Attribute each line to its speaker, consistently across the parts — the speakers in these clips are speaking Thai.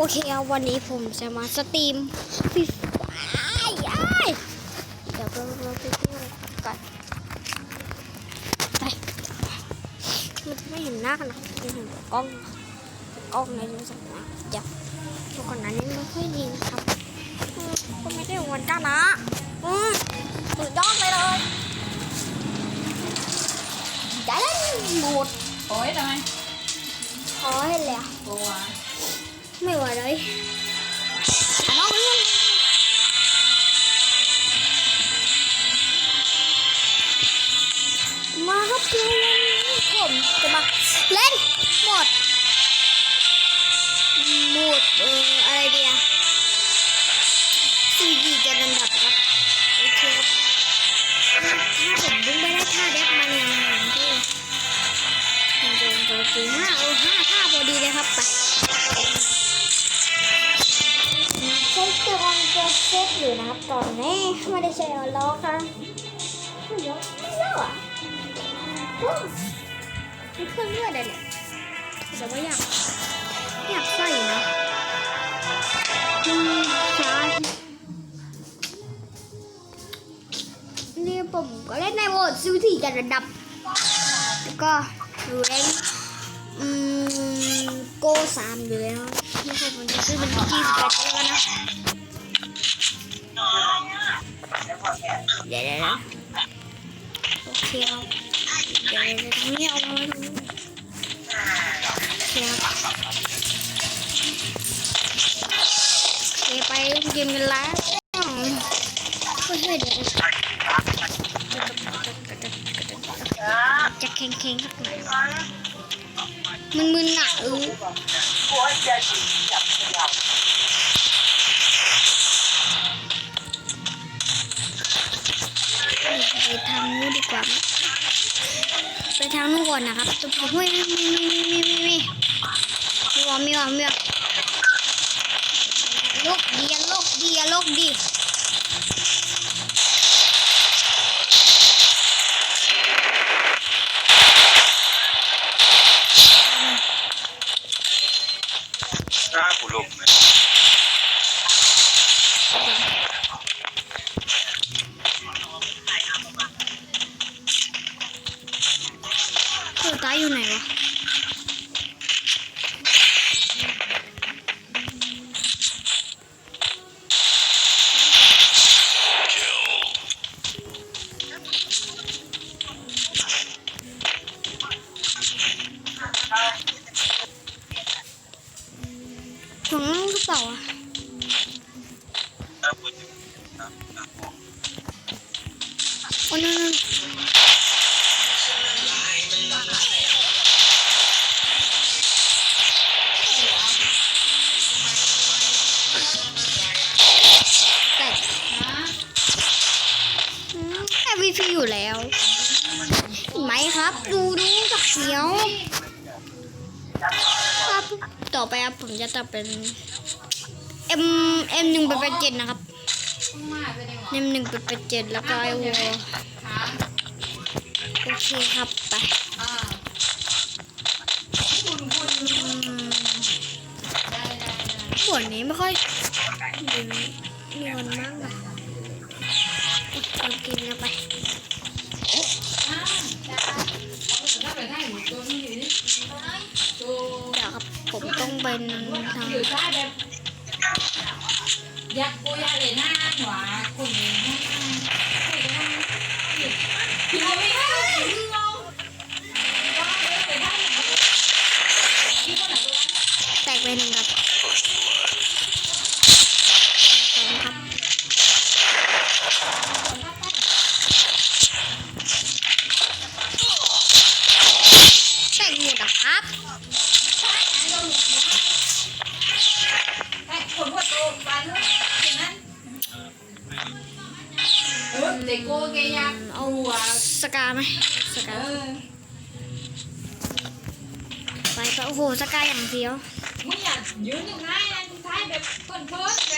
Speaker 1: โอเคครับวันนี้ผมจะมาสตรีมฟีไฟเดี๋ยวเราเราไปที่อะไรก่อนไปมันจะไม่เห็นหน้ากันหรอกจะเห็นกล้องกล้องในโทรศัพท์นะเดี๋ยวทุกคนนั้นนี่ไม่ค่อยดีนะครับก็ไม่ได้วันจ้านะอืมสุดยอดไปเลยได้หมด
Speaker 2: โอ้ยทำไม
Speaker 1: ขอให้เลยอะ
Speaker 2: กลัว
Speaker 1: ไม่ไหวเลยน้องเรื่มาครับเพื่อนผมจะมาเล่นหมดหมดเอออะไรเดียสี่ดีจะลำดับครับโอเคครับถ้าผมดึงไม่ได้ท่าเด็บมาเนี่ยมันที่หนึ่งสองสามสี่ห้าโอ้ห้า นะครับตอนนี้ไม่ได้ใช้ออนล็อกกันไม่เยอะไม่เยอะอะโอ้มีเครื่องเลือดอะไรเนี่ยแต่ว่าอยากอยากใส่นะอืมใช่นี่ผมก็เล่นในโหมดซิวที่จะระดับ แล้วก็เร่งอืมโกสามอยู่แล้วนี่คือผมจะซื้อเป็นที่สิบแปดแล้วนะ เดี๋ยวเดี๋ยวโอเคครับเดี๋ยวเดี๋ยวตรงนี้เอามาไว้ตรงนี้โอเคครับโอเคไปเล่นเกมกันแล้วเฮ้ยเดี๋ยวจะแข็งๆสักหน่อยมันมึนๆอะเออ ทางนู้นดีกว่าไหมไปทางนู้นก่อนนะครับตัวผมเฮ้ยมีมีมีมีมีมีมี ตัวตายอยู่ไหนวะของน้องหรือเปล่าอะ
Speaker 3: ถ้ากูถึงนะนะ
Speaker 1: โอ้นั่นนั่ อยู่แล้วเห็นไหมครับ ดูดูจากเสียวครับต่อไปครับผมจะตัดเป็น M M หนึ่งเป็นเป็นเจ็ดนะครับ M หนึ่งเป็นเป็นเจ็ดแล้วก็ไอวัวโอเคครับไป
Speaker 2: อ่าคุณคุณ
Speaker 1: อืม
Speaker 2: ได้ได้ได้
Speaker 1: ส่วนนี้ไม่ค่อยดูนวลมากนะกินกันไป
Speaker 2: เอาไปถ้าไปได้หนูตัวนี้ตัว
Speaker 1: เดี๋ยวครับผมต้องเป็นทาง
Speaker 2: อยากษ์กูยักษ์เลยหน้าหวาคนนี้ ค
Speaker 1: รับ
Speaker 2: ให้คนว่าโตฟันเห็นนั้นเออเด็กโกเกยัก
Speaker 1: เอาสกาไหมสา
Speaker 2: เอกอ
Speaker 1: ไปก็โอ้โหสกาอย่างเดียว
Speaker 2: มึงอยากยืนอยู่ไหนนะท้ายแบบเพิ่นเพิ่นแบบ
Speaker 1: เป็น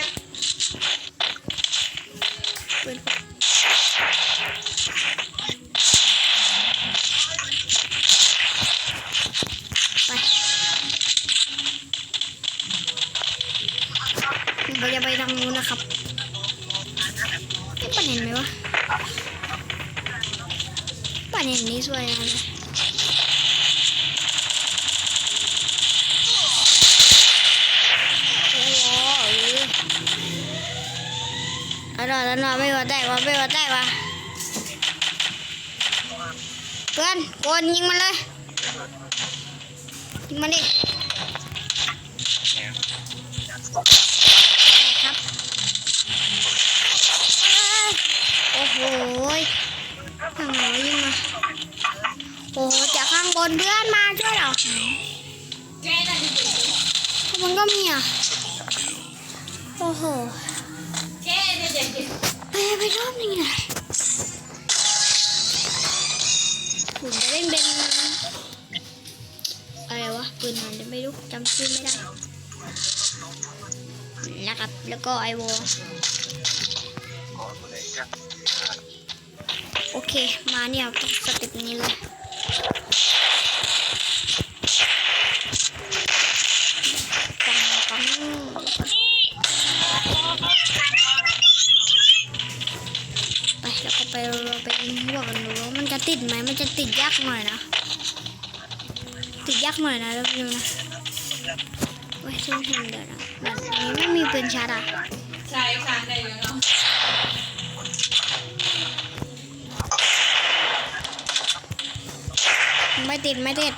Speaker 1: านอย่างนี้สวยนะครับโอ้โหเอาหน่อยแล้วนอนไม่ว่าได้วะไม่ว่าได้วะเพื่อนโกนยิงมันเลยยิงมันดิ มัน
Speaker 2: ก็
Speaker 1: มีอะ โอ้โห
Speaker 2: เนี่ยเด็ก
Speaker 1: ไปไปรอบนึงเลยผมจะเล่นเป็นอะไรวะปืนมันไม่รู้จำชื่อไม่ได้นะครับ แล้วก็ไอวั
Speaker 3: ว
Speaker 1: โอเค มาเนี่ยต้องสเต็ปนี้เลยปังปัง ไปแล้วก็ไปเราไปงพวกกันดูว่ามันจะติดไหมมันจะติดยากหน่อยนะ ติดยากหน่อยนะแล้วดูนะเว้ยซึ่งถึงเดี๋ยวนะแบบนี้ไม่มีปืนชาร์จอะ
Speaker 2: ชายคางได้ยู่เนาะ
Speaker 1: ไม่ติดไม่ติด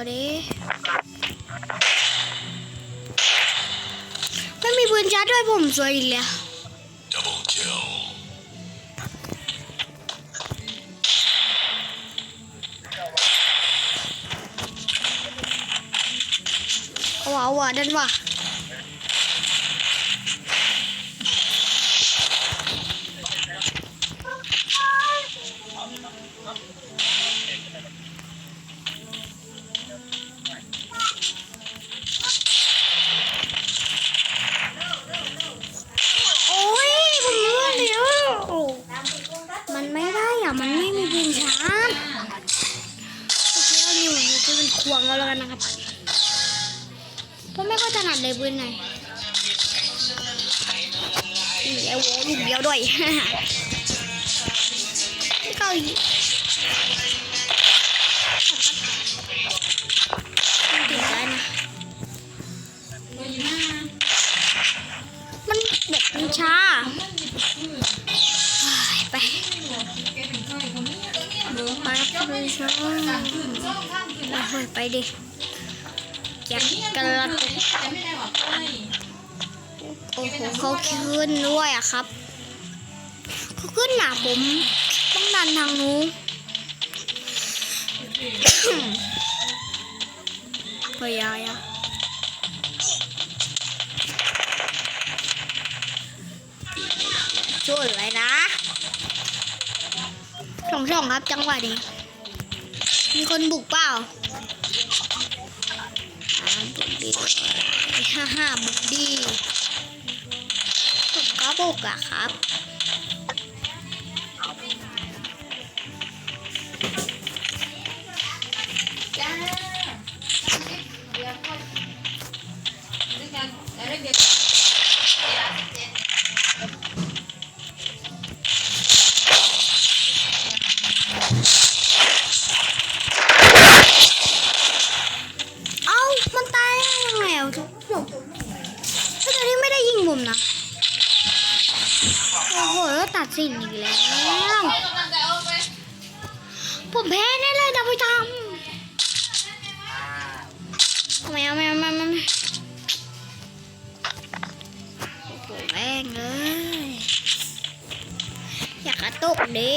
Speaker 1: ดาดิไม่มีปืนชาร์จด้วยผมสวยอีกแล้ว
Speaker 4: Double kill.
Speaker 1: เอาว่ะเอาว่ะดันว่ะ ค่อยถนัดเลยปืนไหนนี่ไอ้โวลูกเดียวด้วยนี่ก็อีกไม่ติดได้นะ
Speaker 2: ตัวยี่า
Speaker 1: มันแบบมันช้าไป
Speaker 2: แกเป็นใครคนนี้ตัวนี้เด้อ
Speaker 1: ไปค
Speaker 2: องข้างขึ้น
Speaker 1: โอ้โหไปดิแจ็ค
Speaker 2: นี่
Speaker 1: กระ
Speaker 2: จะ
Speaker 1: ลั
Speaker 2: ก
Speaker 1: โอ้โหเขาขึ้นด้วยอะครับเขาขึ้นหนาผมต้องดันทางนู้นพยายอะช่วยไว้นะสองสองครับจังหวะนี้มีคนบุกเปล่าาบุกดีฮ่าฮ่าบุกดีบุกก็บุกอะครับ ม่มนะ โอ้โหแล้วตัดสินอีกแล้ว ผมแพ้แน่เลยนะพี่ทำทำไมเอาไม่เอาไม่เอาไม่เอาโอ้โหแม่งเลยอยากกระตุกดิ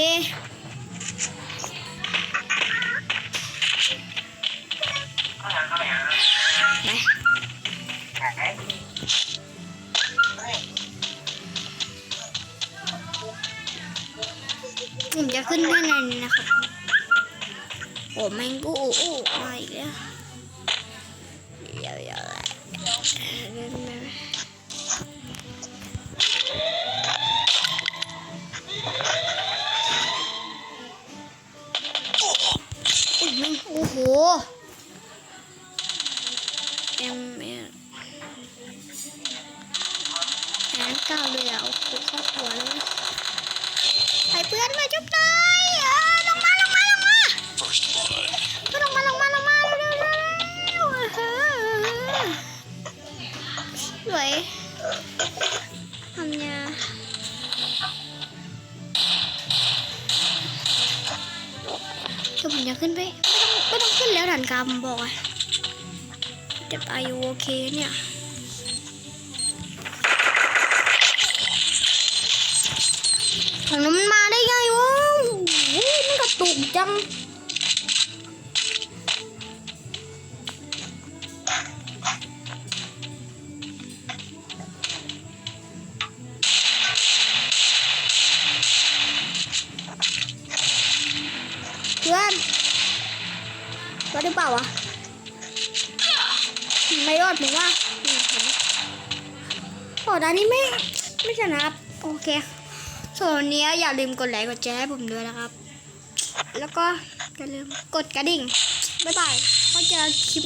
Speaker 1: โอ้แมงกูโอ้โอ้มาอีกแล้วเดี๋ยวเดี๋ยว ขึ้นแล้วฐานกรรมบอกอะจะตายอยู่โอเคเนี่ยฝั่งนั้นมันมาได้ไงวะโอ้มันกระตุกจังเพื่อน รอดหรือเปล่าวะ ไม่รอดผมว่าอืมเห็นไหมโอ้ดานนี้ไม่ ไม่ชนะครับ โอเค ส่วนวันนี้อย่าลืมกดไลค์กดแชร์ให้ผมด้วยนะครับ แล้วก็อย่าลืมกดกระดิ่ง บ๊ายบายไว้เจอกันคลิป